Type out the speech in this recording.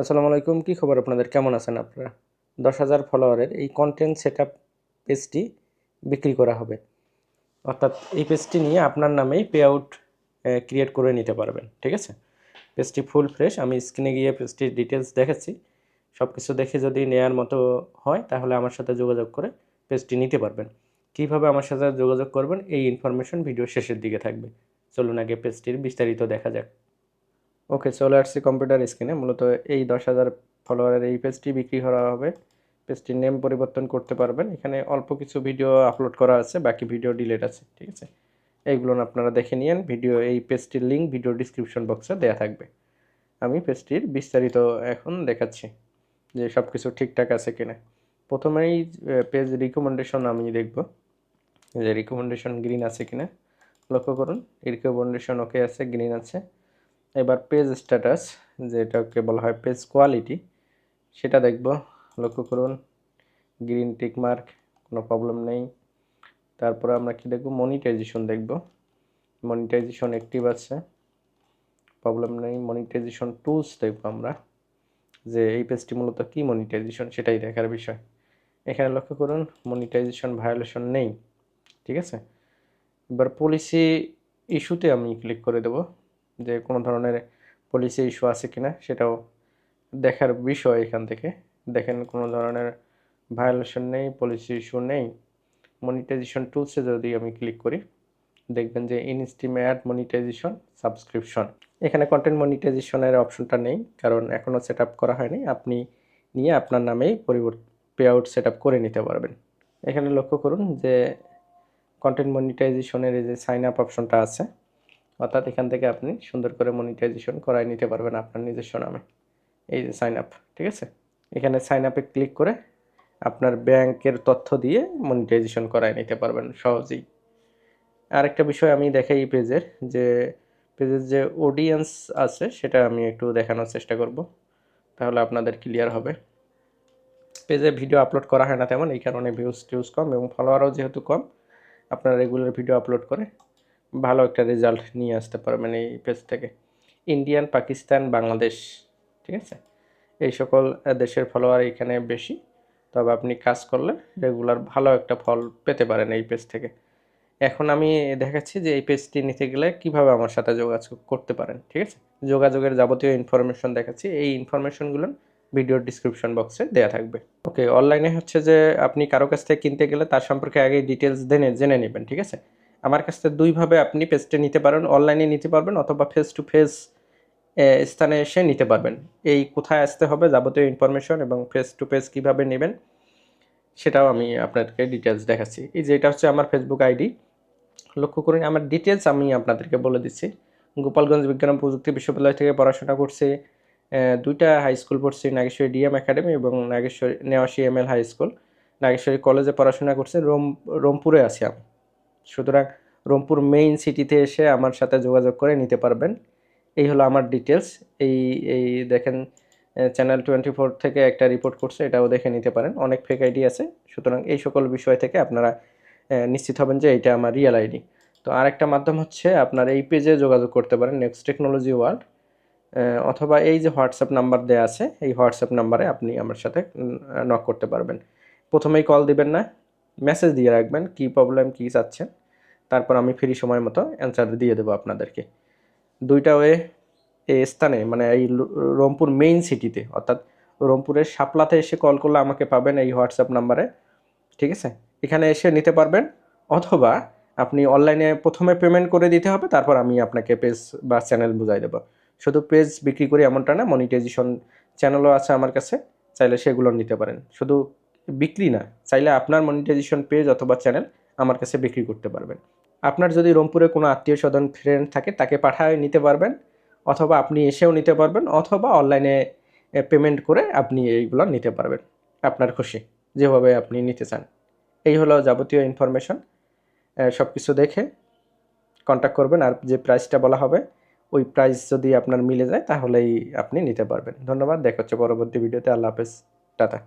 আসসালামু আলাইকুম, কী খবর আপনাদের? কেমন আছেন আপনারা? দশ হাজার ফলোয়ারের এই কন্টেন্ট সেট আপ পেজটি বিক্রি করা হবে। অর্থাৎ এই পেজটি নিয়ে আপনার নামেই পে আউট ক্রিয়েট করে নিতে পারবেন, ঠিক আছে? পেজটি ফুল ফ্রেশ আমি স্ক্রিনে গিয়ে পেজটির ডিটেলস দেখেছি। সব কিছু দেখে যদি নেয়ার মতো হয়, তাহলে আমার সাথে যোগাযোগ করে পেজটি নিতে পারবেন। কীভাবে আমার সাথে যোগাযোগ করবেন, এই ইনফরমেশন ভিডিও শেষের দিকে থাকবে। চলুন আগে পেজটির বিস্তারিত দেখা যাক। ওকে চলে আসছি কম্পিউটার স্ক্রিনে মূলত এই দশ হাজার ফলোয়ারের এই পেজটি বিক্রি করা হবে। পেজটির নেম পরিবর্তন করতে পারবেন। এখানে অল্প কিছু ভিডিও আপলোড করা আছে, বাকি ভিডিও ডিলেট আছে, ঠিক আছে? এইগুলো আপনারা দেখে নিন ভিডিও এই পেজটির লিঙ্ক ভিডিও ডিসক্রিপশন বক্সে দেওয়া থাকবে। আমি পেজটির বিস্তারিত এখন দেখাচ্ছি যে সব কিছু ঠিকঠাক আছে কিনা। প্রথমেই পেজ রিকমেন্ডেশন আমি দেখব। যে রিকমেন্ডেশন গ্রিন আছে কিনা। লক্ষ্য করুন রিকমেন্ডেশন ওকে আছে গ্রিন আছে। এবার পেজ স্ট্যাটাস যেটাকে বলা হয় পেজ কোয়ালিটি সেটা দেখব। লক্ষ্য করুন গ্রিন টিক মার্ক কোনো প্রবলেম নেই। তারপরে আমরা কি দেখব? মনিটাইজেশন দেখব। মনিটাইজেশন অ্যাক্টিভ আছে। প্রবলেম নেই। মনিটাইজেশন টুলস দেখব আমরা, যে এই পেজটি মূলত কী মনিটাইজেশন সেটাই দেখার বিষয়। এখানে লক্ষ্য করুন মনিটাইজেশন ভায়োলেশন নেই। ঠিক আছে? এবার পলিসি ইস্যুতে আমি ক্লিক করে দেব। যে কোনো ধরনের পলিসি ইস্যু আছে কিনা সেটাও দেখার বিষয় এখান থেকে। দেখেন, কোনো ধরনের ভায়োলেশন নেই পলিসি ইস্যু নেই। মনিটাইজেশন টুলসে যদি আমি ক্লিক করি, দেখবেন যে in stream ad monetisation subscription এখানে কন্টেন্ট মনিটাইজেশনের অপশনটা নেই, কারণ এখনও সেট করা হয়নি। আপনি নিয়ে আপনার নামেই পরিবর্তন পে আউট সেট করে নিতে পারবেন। এখানে লক্ষ্য করুন যে কন্টেন্ট মনিটাইজেশনের এই যে সাইন আপ অপশনটা আছে অর্থাৎ এখান থেকে আপনি সুন্দর করে মনিটাইজেশন করাই নিতে পারবেন আপনার নিজস্ব নামে। এই যে সাইন আপ ঠিক আছে? এখানে সাইন আপে ক্লিক করে আপনার ব্যাংকের তথ্য দিয়ে মনিটাইজেশন করাই নিতে পারবেন সহজেই। আরেকটা বিষয় আমি দেখাই এই পেজের যে পেজের যে অডিয়েন্স আছে, সেটা আমি একটু দেখানোর চেষ্টা করব, তাহলে আপনাদের ক্লিয়ার হবে। পেজে ভিডিও আপলোড করা হয় না তেমন, এই কারণে ভিউজ টিউজ কম এবং ফলোয়ারও যেহেতু কম, আপনারা রেগুলার ভিডিও আপলোড করে ভালো একটা রেজাল্ট নিয়ে আসতে পারবেন এই পেজ থেকে। ইন্ডিয়ান পাকিস্তান বাংলাদেশ ঠিক আছে? এই সকল দেশের ফলোয়ার এখানে বেশি। তবে আপনি কাজ করলে রেগুলার ভালো একটা ফল পেতে পারেন এই পেজ থেকে। এখন আমি দেখাচ্ছি যে এই পেজটি নিতে গেলে কীভাবে আমার সাথে যোগাযোগ করতে পারেন, ঠিক আছে? যোগাযোগের যাবতীয় ইনফরমেশন দেখাচ্ছি। এই ইনফরমেশনগুলো ভিডিওর ডিসক্রিপশন বক্সে দেওয়া থাকবে। ওকে অনলাইনে হচ্ছে যে আপনি কারও কাছ থেকে কিনতে গেলে তার সম্পর্কে আগে ডিটেলস জেনে জেনে নেবেন, ঠিক আছে? আমার কাছ থেকে দুইভাবে আপনি পেজটা নিতে পারেন অনলাইনে নিতে পারবেন অথবা ফেস টু ফেস স্থানে এসে নিতে পারবেন। এই কোথায় আসতে হবে যাবতীয় ইনফরমেশন এবং ফেস টু ফেস কীভাবে নেবেন, সেটাও আমি আপনাদেরকে ডিটেলস দেখাচ্ছি। এই যে এটা হচ্ছে আমার ফেসবুক আইডি লক্ষ্য করুন, আমার ডিটেলস আমি আপনাদেরকে বলে দিচ্ছি। গোপালগঞ্জ বিজ্ঞান প্রযুক্তি বিশ্ববিদ্যালয় থেকে পড়াশোনা করছি দুইটা হাই স্কুল পড়ছি, নাগেশ্বরী ডিএম একাডেমি এবং Nageshwari, Newashi M L high school Nageshwari কলেজে পড়াশোনা করছি, রোম, রোমপুরে আছি আমি। সুতরাং রংপুর মেইন সিটিতে এসে আমার সাথে যোগাযোগ করে নিতে পারবেন। এই হলো আমার ডিটেলস এই এই দেখেন চ্যানেল টোয়েন্টি ফোর থেকে একটা রিপোর্ট করছে, এটাও দেখে নিতে পারেন। অনেক ফেক আইডি আছে। সুতরাং এই সকল বিষয় থেকে আপনারা নিশ্চিত হবেন যে এটা আমার রিয়েল আইডি তো আরেকটা মাধ্যম হচ্ছে আপনার এই পেজে যোগাযোগ করতে পারেন নেক্সট টেকনোলজি ওয়ার্ল্ড অথবা এই যে হোয়াটসঅ্যাপ নাম্বার দেওয়া আছে, এই হোয়াটসঅ্যাপ নাম্বারে আপনি আমার সাথে নক করতে পারবেন। প্রথমেই কল দিবেন না। মেসেজ দিয়ে রাখবেন কী প্রবলেম কী চাচ্ছেন। তারপর আমি ফ্রি সময় মতো অ্যান্সার দিয়ে দেবো আপনাদেরকে। দুইটা ওয়ে এই স্থানে মানে এই রংপুর মেইন সিটিতে অর্থাৎ রংপুরের শাপলাতে এসে কল করলে আমাকে পাবেন এই হোয়াটসঅ্যাপ নাম্বারে ঠিক আছে? এখানে এসে নিতে পারবেন, অথবা আপনি অনলাইনে প্রথমে পেমেন্ট করে দিতে হবে, তারপর আমি আপনাকে পেজ বা চ্যানেল বুঝাই দেবো। শুধু পেজ বিক্রি করি এমনটা না মনিটাইজেশন চ্যানেলও আছে আমার কাছে, চাইলে সেগুলো নিতে পারেন। শুধু বিক্রি না, চাইলে আপনার মনিটাইজেশন পেজ অথবা চ্যানেল আমার কাছে বিক্রি করতে পারবেন। আপনার যদি রংপুরে কোনো আত্মীয় স্বজন ফ্রেন্ড থাকে, তাকে পাঠায় নিতে পারবেন অথবা আপনি এসেও নিতে পারবেন অথবা অনলাইনে পেমেন্ট করে আপনি এইগুলো নিতে পারবেন। আপনার খুশি, যেভাবে আপনি নিতে চান। এই হলো যাবতীয় ইনফরমেশন সব কিছু দেখে কন্ট্যাক্ট করবেন আর যে প্রাইসটা বলা হবে, ওই প্রাইস যদি আপনার মিলে যায়, তাহলেই আপনি নিতে পারবেন। ধন্যবাদ, দেখা হচ্ছে পরবর্তী ভিডিওতে আল্লাহ হাফেজ। টাটা।